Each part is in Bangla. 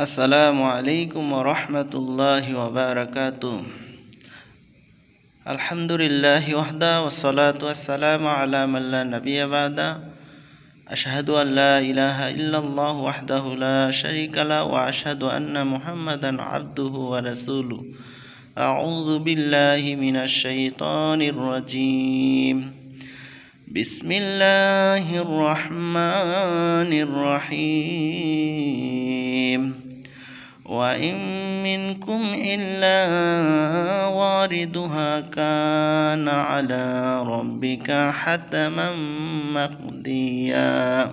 السلام عليكم ورحمة الله وبركاته. الحمد لله وحده والصلاة والسلام على من لا نبي بعد. أشهد أن لا إله إلا الله وحده لا شريك له وأشهد أن محمدا عبده ورسوله. أعوذ بالله من الشيطان الرجيم. بسم الله الرحمن الرحيم. وإن منكم إلا واردها كان على ربك حتما مقضيا.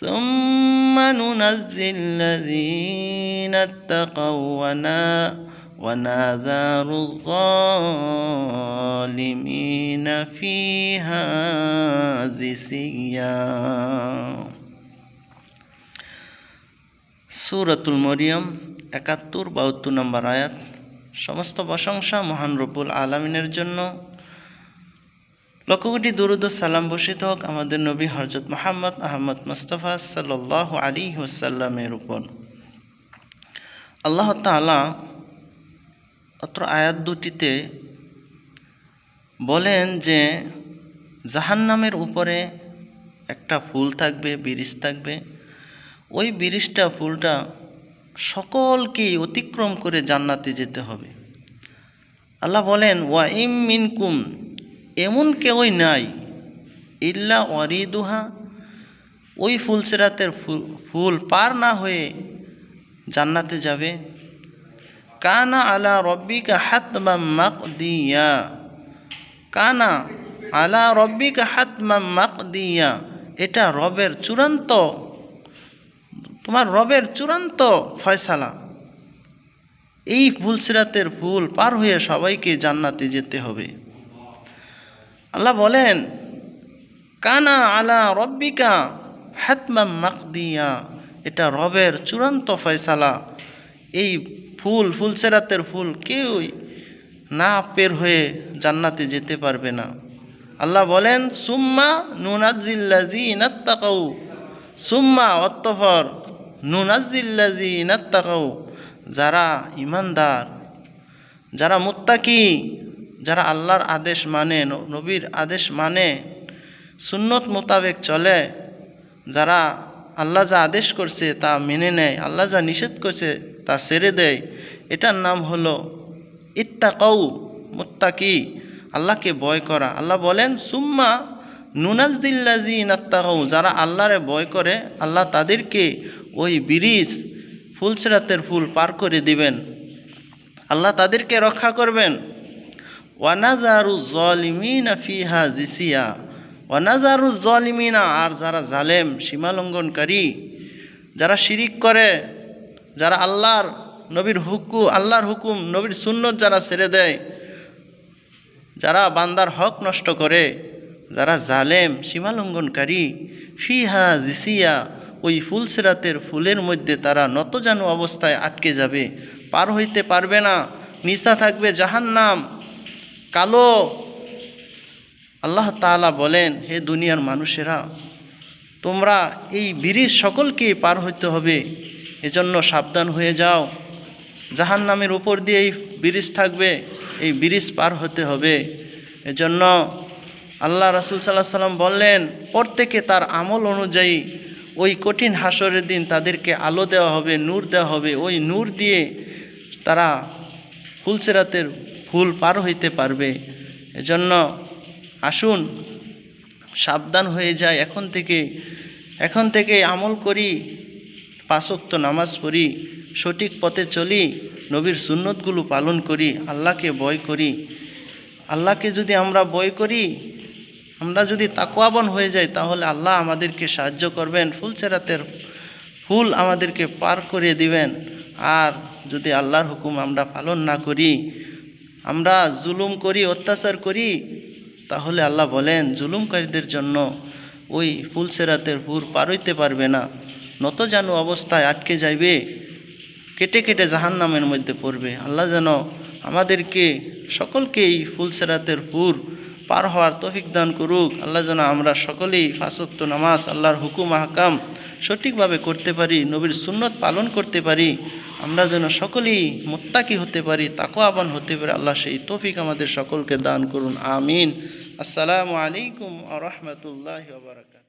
ثم ننزي الذين اتقوا ونا ونذر الظالمين فيها جثيا সুরাতুল মরিয়ম, একাত্তর বাহাত্তর নম্বর আয়াত, সমস্ত প্রশংসা মহান রব্বুল আলমিনের জন্য। লক্ষ দুরুদ ও সালাম বসিত হোক আমাদের নবী হরজত মোহাম্মদ আহমদ মুস্তফা সাল্লাহ আলী হুসাল্লামের উপর। আল্লাহ তালা অত্র আয়াত দুটিতে বলেন যে, জাহান্নামের উপরে একটা ফুল থাকবে বিরিশ থাকবে ওই বিরিশটা ফুলটা সকলকেই অতিক্রম করে জান্নাতে যেতে হবে। আল্লাহ বলেন ওয়া ইম মিনকুম এমন কেউই নাই, ইল্লা ওয়ারিদুহা, ওই ফুল ফুল পার না হয়ে জান্নাতে যাবে। কানা আলা রব্বিকা হাতমাম মাকদিয়া কানা আলা রব্বিকা হাতমাম মাকদিয়া এটা রবের চূড়ান্ত তোমার রবের চূড়ান্ত ফয়সালা। এই ফুলসিরাতের ফুল পার হয়ে সবাইকে জান্নাতে যেতে হবে। আল্লাহ বলেন, কানা আলা রব্বিকা হাতমাম মাকদিয়া। এটা রবের চূড়ান্ত ফয়সালা। এই ফুল ফুলসেরাতের ফুল কেউই না পের হয়ে জান্নাতে যেতে পারবে না। আল্লাহ বলেন, সুম্মা নুনাজিল্লাজি নাত্তাকাউ সুম্মা অত্তফর নুনাজিল্লাজি নাত্তাকাউ যারা ইমানদার, যারা মুত্তাকি, যারা আল্লাহর আদেশ মানে নবীর আদেশ মানে সুন্নত মোতাবেক চলে, যারা আল্লাহ যা আদেশ করছে তা মেনে নেয়, আল্লাহ যা নিষেধ করছে তা সেরে দেয়, এটার নাম হলো ইত্তাকাউ, মুত্তাকি, আল্লাহকে ভয় করা। আল্লাহ বলেন, সুম্মা নুনাজদিল্লাজি নাত্তাকাউ যারা আল্লাহরে ভয় করে, আল্লাহ তাদেরকে ওই বিরিশ ফুলসেরাতের ফুল পার করে দিবেন। আল্লাহ তাদেরকে রক্ষা করবেন। ওয়ানাজারু জলিমিনা ফিহা জিসিয়া। ওয়ানাজারু জলিমিনা, আর যারা জালেম, সীমালঙ্ঘনকারী, যারা শিরিক করে, যারা আল্লাহর নবীর হুকু, আল্লাহর হুকুম, নবীর সুন্নত যারা ছেড়ে দেয়, যারা বান্দার হক নষ্ট করে, যারা জালেম, সীমালঙ্ঘনকারী, ফিহা জিসিয়া ওই ফুলসেরাতের ফুলের মধ্যে তারা নতজানু অবস্থায় আটকে যাবে। পার হইতে পারবে না। নিশা থাকবে জাহান্নাম। কালো। আল্লাহ তাআলা বলেন, হে দুনিয়ার মানুষেরা, তোমরা এই ব্রিজ সকলকে পার হইতে হবে। এজন্য সাবধান হয়ে যাও। জাহান নামের উপর দিয়ে এই ব্রিজ থাকবে। এই ব্রিজ পার হতে হবে। এজন্য আল্লাহ রাসুল সাল্লাহ সাল্লাম বললেন, প্রত্যেকে তার আমল অনুযায়ী ওই কঠিন হাসরের দিন তাদেরকে আলো দেওয়া হবে, নূর দেওয়া হবে। ওই নূর দিয়ে তারা ফুলসেরাতের ফুল পার হইতে পারবে। এজন্য আসুন, সাবধান হয়ে যায় এখন থেকে এখন থেকে আমল করি পাশক্ত নামাজ পড়ি, সঠিক পথে চলি, নবীর সুন্নতগুলো পালন করি, আল্লাহকে বয় করি। আল্লাহকে যদি আমরা বয় করি আমরা যদি তাকোয়াবন হয়ে যাই, তাহলে আল্লাহ আমাদেরকে সাহায্য করবেন, ফুল সেরাতের ফুল আমাদেরকে পার করে দিবেন। আর যদি আল্লাহর হুকুম আমরা পালন না করি, আমরা জুলুম করি, অত্যাচার করি, তাহলে আল্লাহ বলেন, জুলুমকারীদের জন্য ওই ফুল সেরাতের ফুল পার হইতে পারবে না। নত জানু অবস্থায় আটকে যাইবে, কেটে কেটে জাহান নামের মধ্যে পড়বে। আল্লাহ যেন আমাদেরকে সকলকে এই ফুল সেরাতের ফুল পার হওয়ার তৌফিক দান করুক। আল্লাহ যেন আমরা সকলেই ফাসত্ত নামাজ, আল্লাহর হুকুম, আহকাম সঠিকভাবে করতে পারি, নবীর সুন্নত পালন করতে পারি। আমরা যেন সকলেই মোত্তাকি হতে পারি, তাকওয়াবান হতে পারি। আল্লাহ সেই তৌফিক আমাদের সকলকে দান করুন। আমিন। আসসালামু আলাইকুম আ রহমতুল্লাহ বারাকাত